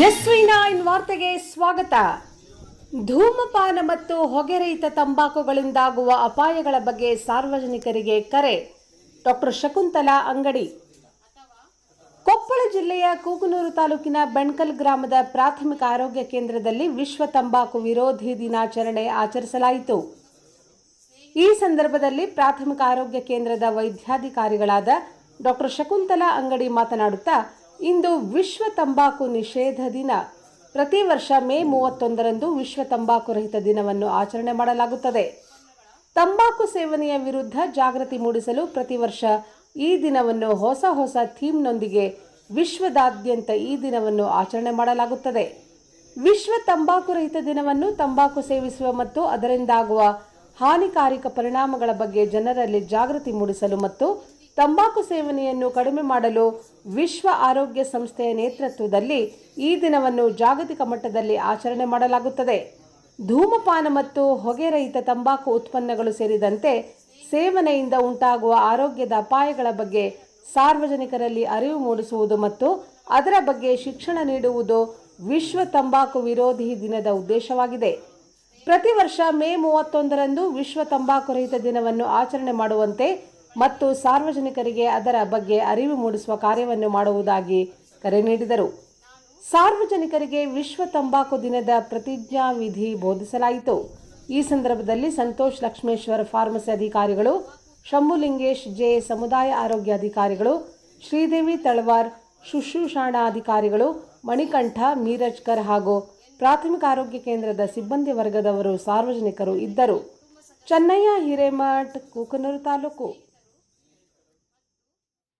Nine ವಾರ್ತೆಗೆ ಸ್ವಾಗತ. ಧೂಮಪಾನ ಮತ್ತು ಹೊಗೆರಹಿತ ತಂಬಾಕುಗಳಿಂದಾಗುವ ಅಪಾಯಗಳ ಬಗ್ಗೆ ಸಾರ್ವಜನಿಕರಿಗೆ ಕರೆ. ಡಾಕ್ಟರ್ ಶಕುಂತಲಾ ಅಂಗಡಿ. ಕೊಪ್ಪಳ ಜಿಲ್ಲೆಯ ಕೂಗನೂರು ತಾಲೂಕಿನ ಬೆಣ್ಕಲ್ ಗ್ರಾಮದ ಪ್ರಾಥಮಿಕ ಆರೋಗ್ಯ ಕೇಂದ್ರದಲ್ಲಿ ವಿಶ್ವ ತಂಬಾಕು ವಿರೋಧಿ ದಿನಾಚರಣೆ ಆಚರಿಸಲಾಯಿತು. ಈ ಸಂದರ್ಭದಲ್ಲಿ ಪ್ರಾಥಮಿಕ ಆರೋಗ್ಯ ಕೇಂದ್ರದ ವೈದ್ಯಾಧಿಕಾರಿಗಳಾದ ಡಾಕ್ಟರ್ ಶಕುಂತಲಾ ಅಂಗಡಿ ಮಾತನಾಡುತ್ತಾ ಇಂದು ವಿಶ್ವ ತಂಬಾಕು ನಿಷೇಧ ದಿನ. ಪ್ರತಿ ವರ್ಷ ಮೇ ಮೂವತ್ತೊಂದರಂದು ವಿಶ್ವ ತಂಬಾಕು ರಹಿತ ದಿನವನ್ನು ಆಚರಣೆ ಮಾಡಲಾಗುತ್ತದೆ. ತಂಬಾಕು ಸೇವನೆಯ ವಿರುದ್ಧ ಜಾಗೃತಿ ಮೂಡಿಸಲು ಪ್ರತಿ ವರ್ಷ ಈ ದಿನವನ್ನು ಹೊಸ ಹೊಸ ಥೀಮ್ನೊಂದಿಗೆ ವಿಶ್ವದಾದ್ಯಂತ ಈ ದಿನವನ್ನು ಆಚರಣೆ ಮಾಡಲಾಗುತ್ತದೆ. ವಿಶ್ವ ತಂಬಾಕು ರಹಿತ ದಿನವನ್ನು ತಂಬಾಕು ಸೇವಿಸುವ ಮತ್ತು ಅದರಿಂದಾಗುವ ಹಾನಿಕಾರಕ ಪರಿಣಾಮಗಳ ಬಗ್ಗೆ ಜನರಲ್ಲಿ ಜಾಗೃತಿ ಮೂಡಿಸಲು ಮತ್ತು ತಂಬಾಕು ಸೇವನೆಯನ್ನು ಕಡಿಮೆ ಮಾಡಲು ವಿಶ್ವ ಆರೋಗ್ಯ ಸಂಸ್ಥೆಯ ನೇತೃತ್ವದಲ್ಲಿ ಈ ದಿನವನ್ನು ಜಾಗತಿಕ ಮಟ್ಟದಲ್ಲಿ ಆಚರಣೆ ಮಾಡಲಾಗುತ್ತದೆ. ಧೂಮಪಾನ ಮತ್ತು ಹೊಗೆರಹಿತ ತಂಬಾಕು ಉತ್ಪನ್ನಗಳು ಸೇರಿದಂತೆ ಸೇವನೆಯಿಂದ ಉಂಟಾಗುವ ಆರೋಗ್ಯದ ಅಪಾಯಗಳ ಬಗ್ಗೆ ಸಾರ್ವಜನಿಕರಲ್ಲಿ ಅರಿವು ಮೂಡಿಸುವುದು ಮತ್ತು ಅದರ ಬಗ್ಗೆ ಶಿಕ್ಷಣ ನೀಡುವುದು ವಿಶ್ವ ತಂಬಾಕು ವಿರೋಧಿ ದಿನದ ಉದ್ದೇಶವಾಗಿದೆ. ಪ್ರತಿ ವರ್ಷ ಮೇ ಮೂವತ್ತೊಂದರಂದು ವಿಶ್ವ ತಂಬಾಕು ರಹಿತ ದಿನವನ್ನು ಆಚರಣೆ ಮಾಡುವಂತೆ ಮತ್ತು ಸಾರ್ವಜನಿಕರಿಗೆ ಅದರ ಬಗ್ಗೆ ಅರಿವು ಮೂಡಿಸುವ ಕಾರ್ಯವನ್ನು ಮಾಡುವುದಾಗಿ ಕರೆ ನೀಡಿದರು. ಸಾರ್ವಜನಿಕರಿಗೆ ವಿಶ್ವ ತಂಬಾಕು ದಿನದ ಪ್ರತಿಜ್ಞಾ ವಿಧಿ ಬೋಧಿಸಲಾಯಿತು. ಈ ಸಂದರ್ಭದಲ್ಲಿ ಸಂತೋಷ್ ಲಕ್ಷ್ಮೇಶ್ವರ ಫಾರ್ಮಸಿ ಅಧಿಕಾರಿಗಳು, ಶಂಭುಲಿಂಗೇಶ್ ಜೆ ಸಮುದಾಯ ಆರೋಗ್ಯ ಅಧಿಕಾರಿಗಳು, ಶ್ರೀದೇವಿ ತಳವಾರ್ ಅಧಿಕಾರಿಗಳು, ಮಣಿಕಂಠ, ಮೀರಜ್ಕರ್ ಹಾಗೂ ಪ್ರಾಥಮಿಕ ಆರೋಗ್ಯ ಕೇಂದ್ರದ ಸಿಬ್ಬಂದಿ ವರ್ಗದವರು ಸಾರ್ವಜನಿಕರು ಇದ್ದರು. ಚೆನ್ನಯ್ಯ ಹಿರೇಮಠ್, ಕೂಕನೂರು ತಾಲೂಕು.